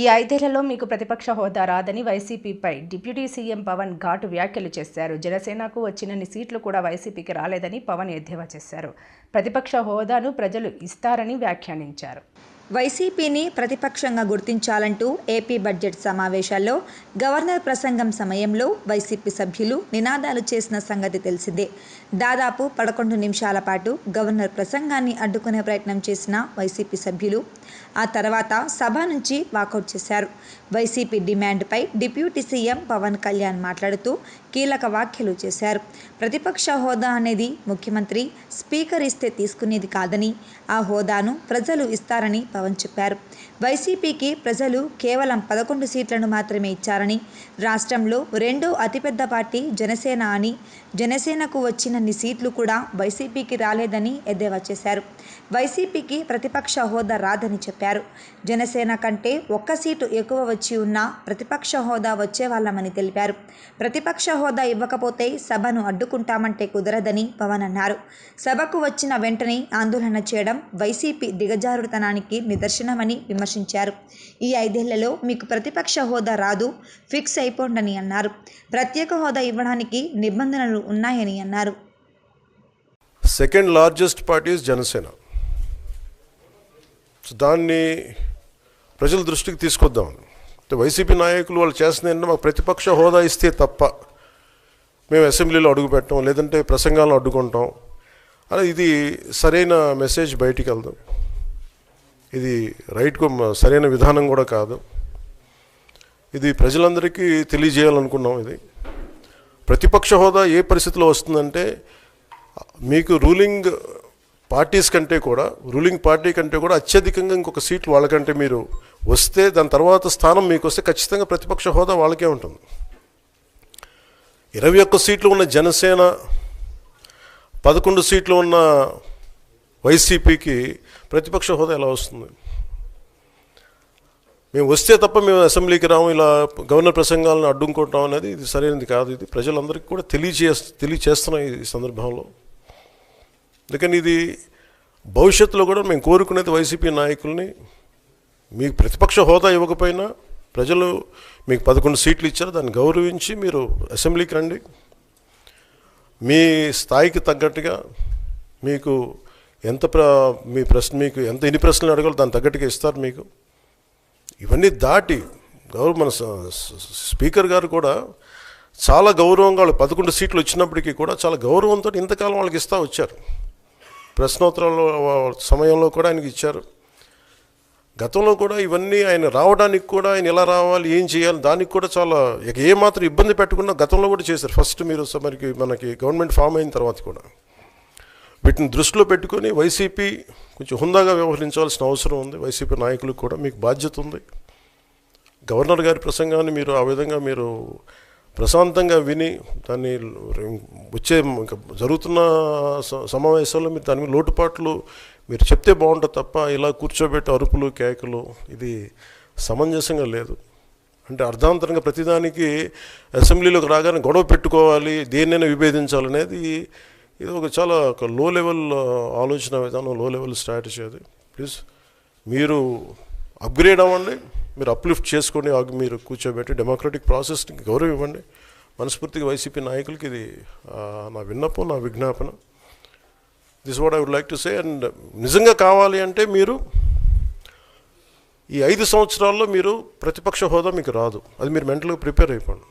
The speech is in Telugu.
ఈ ఐదేళ్ళలో మీకు ప్రతిపక్ష హోదా రాదని వైసీపీపై డిప్యూటీ సీఎం పవన్ ఘాటు వ్యాఖ్యలు చేశారు. జనసేనకు వచ్చినన్ని సీట్లు కూడా వైసీపీకి రాలేదని పవన్ ఎద్దేవా చేశారు. ప్రతిపక్ష హోదాను ప్రజలు ఇస్తారని వ్యాఖ్యానించారు. వైసీపీని ప్రతిపక్షంగా గుర్తించాలంటూ ఏపీ బడ్జెట్ సమావేశాల్లో గవర్నర్ ప్రసంగం సమయంలో వైసీపీ సభ్యులు నినాదాలు చేసిన సంగతి తెలిసిందే. దాదాపు పదకొండు నిమిషాల పాటు గవర్నర్ ప్రసంగాన్ని అడ్డుకునే ప్రయత్నం చేసిన వైసీపీ సభ్యులు ఆ తర్వాత సభ నుంచి వాకౌట్ చేశారు. వైసీపీ డిమాండ్పై డిప్యూటీ సీఎం పవన్ కళ్యాణ్ మాట్లాడుతూ కీలక వ్యాఖ్యలు చేశారు. ప్రతిపక్ష హోదా అనేది ముఖ్యమంత్రి స్పీకర్ ఇస్తే తీసుకునేది కాదని ఆ హోదాను ప్రజలు ఇస్తారని పవన్ చెప్పారు. వైసీపీకి ప్రజలు కేవలం పదకొండు సీట్లను మాత్రమే ఇచ్చారని రాష్ట్రంలో రెండో అతిపెద్ద పార్టీ జనసేన అని జనసేనకు వచ్చినన్ని సీట్లు కూడా వైసీపీకి రాలేదని ఎద్దేవా చేశారు. వైసీపీకి ప్రతిపక్ష హోదా రాదని చెప్పారు. జనసేన కంటే ఒక్క సీటు ఎక్కువ వచ్చి ఉన్నా ప్రతిపక్ష హోదా వచ్చేవాళ్ళమని తెలిపారు. ప్రతిపక్ష హోదా ఇవ్వకపోతే సభను అడ్డుకుంటామంటే కుదరదని పవన్ అన్నారు. సభకు వచ్చిన వెంటనే ఆందోళన చేయడం వైసీపీ దిగజారుతనానికి నిదర్శనమని విమర్శించారు. ఈ ఐదేళ్ళలో మీకు ప్రతిపక్ష హోదా రాదు ఫిక్స్ అయిపోండని అన్నారు. ప్రత్యేక హోదా ఇవ్వడానికి నిబంధనలు ఉన్నాయని అన్నారు. Second largest party Janasena. So దాన్ని ప్రజల దృష్టికి తీసుకొద్దాం. వైసీపీ నాయకులు వాళ్ళు చేస్తుంది మాకు ప్రతిపక్ష హోదా ఇస్తే తప్ప మేము అసెంబ్లీలో అడుగు పెట్టాం లేదంటే ప్రసంగాలను అడ్డుకుంటాం. అలా ఇది సరైన మెసేజ్ బయటికి వెళ్దాం. ఇది రైట్కు సరైన విధానం కూడా కాదు. ఇది ప్రజలందరికీ తెలియజేయాలనుకున్నాం ఇది. ప్రతిపక్ష హోదా ఏ పరిస్థితిలో వస్తుందంటే మీకు రూలింగ్ పార్టీస్ కంటే కూడా రూలింగ్ పార్టీ కంటే కూడా అత్యధికంగా ఇంకొక సీట్లు వాళ్ళకంటే మీరు వస్తే దాని తర్వాత స్థానం మీకు వస్తే ఖచ్చితంగా ప్రతిపక్ష హోదా వాళ్ళకే ఉంటుంది. ఇరవై ఒక్క సీట్లు ఉన్న జనసేన పదకొండు సీట్లు ఉన్న వైసీపీకి ప్రతిపక్ష హోదా ఎలా వస్తుంది? మేము వస్తే తప్ప మేము అసెంబ్లీకి రాము ఇలా గవర్నర్ ప్రసంగాలను అడ్డుకుంటాం అనేది ఇది సరైనది కాదు. ఇది ప్రజలందరికీ కూడా తెలియజే తెలియచేస్తున్నాం ఈ సందర్భంలో. అందుకని ఇది భవిష్యత్తులో కూడా మేము కోరుకునేది వైసీపీ నాయకుల్ని మీకు ప్రతిపక్ష హోదా ఇవ్వకపోయినా ప్రజలు మీకు పదకొండు సీట్లు ఇచ్చారు దాన్ని గౌరవించి మీరు అసెంబ్లీకి రండి. మీ స్థాయికి తగ్గట్టుగా మీకు ఎంత ప్ర మీ ప్రశ్న మీకు ఎంత ఎన్ని ప్రశ్నలు అడగాలో దాని తగ్గట్టుగా ఇస్తారు మీకు. ఇవన్నీ దాటి గౌరవ మన స్పీకర్ గారు కూడా చాలా గౌరవంగా వాళ్ళు పదకొండు సీట్లు వచ్చినప్పటికీ కూడా చాలా గౌరవంతో ఇంతకాలం వాళ్ళకి ఇస్తూ వచ్చారు. ప్రశ్నోత్తరాల సమయంలో కూడా ఆయనకి ఇచ్చారు. గతంలో కూడా ఇవన్నీ ఆయన రావడానికి కూడా ఆయన ఎలా రావాలి ఏం చేయాలి దానికి కూడా చాలా ఏమాత్రం ఇబ్బంది పెట్టకుండా గతంలో కూడా చేశారు. ఫస్ట్ మీరు మనకి మనకి గవర్నమెంట్ ఫామ్ అయిన తర్వాత కూడా. వీటిని దృష్టిలో పెట్టుకొని వైసీపీ కొంచెం హుందాగా వ్యవహరించాల్సిన అవసరం ఉంది. వైసీపీ నాయకులకు కూడా మీకు బాధ్యత ఉంది. గవర్నర్ గారి ప్రసంగాన్ని మీరు ఆ విధంగా మీరు ప్రశాంతంగా విని దాన్ని వచ్చే ఇంకా జరుగుతున్న స- సమావేశాల్లో మీరు దాని మీద లోటుపాట్లు మీరు చెప్తే బాగుంటుంది తప్ప ఇలా కూర్చోబెట్టి అరుపులు కేకలు ఇది సమంజసంగా లేదు. అంటే అర్ధాంతరంగా ప్రతిదానికి అసెంబ్లీలోకి రాగానే గొడవ పెట్టుకోవాలి దేన్నైనా విభేదించాలనేది ఇది ఒక చాలా ఒక లో లెవెల్ uh, ఆలోచన విధానం లో లెవెల్ స్ట్రాటజీ అది. ప్లీజ్ మీరు అప్గ్రేడ్ అవ్వండి మీరు అప్లిఫ్ట్ చేసుకోండి మీరు కూర్చోబెట్టి డెమోక్రటిక్ ప్రాసెస్ని గౌరవం ఇవ్వండి మనస్ఫూర్తిగా వైసీపీ నాయకులకి ఇది uh, నా విన్నపం నా విజ్ఞాపన. This what I would like to say and నిజంగా కావాలి అంటే మీరు ఈ ఐదు సంవత్సరాల్లో మీరు ప్రతిపక్ష హోదా మీకు రాదు. అది మీరు మెంటల్గా ప్రిపేర్ అయిపోండి.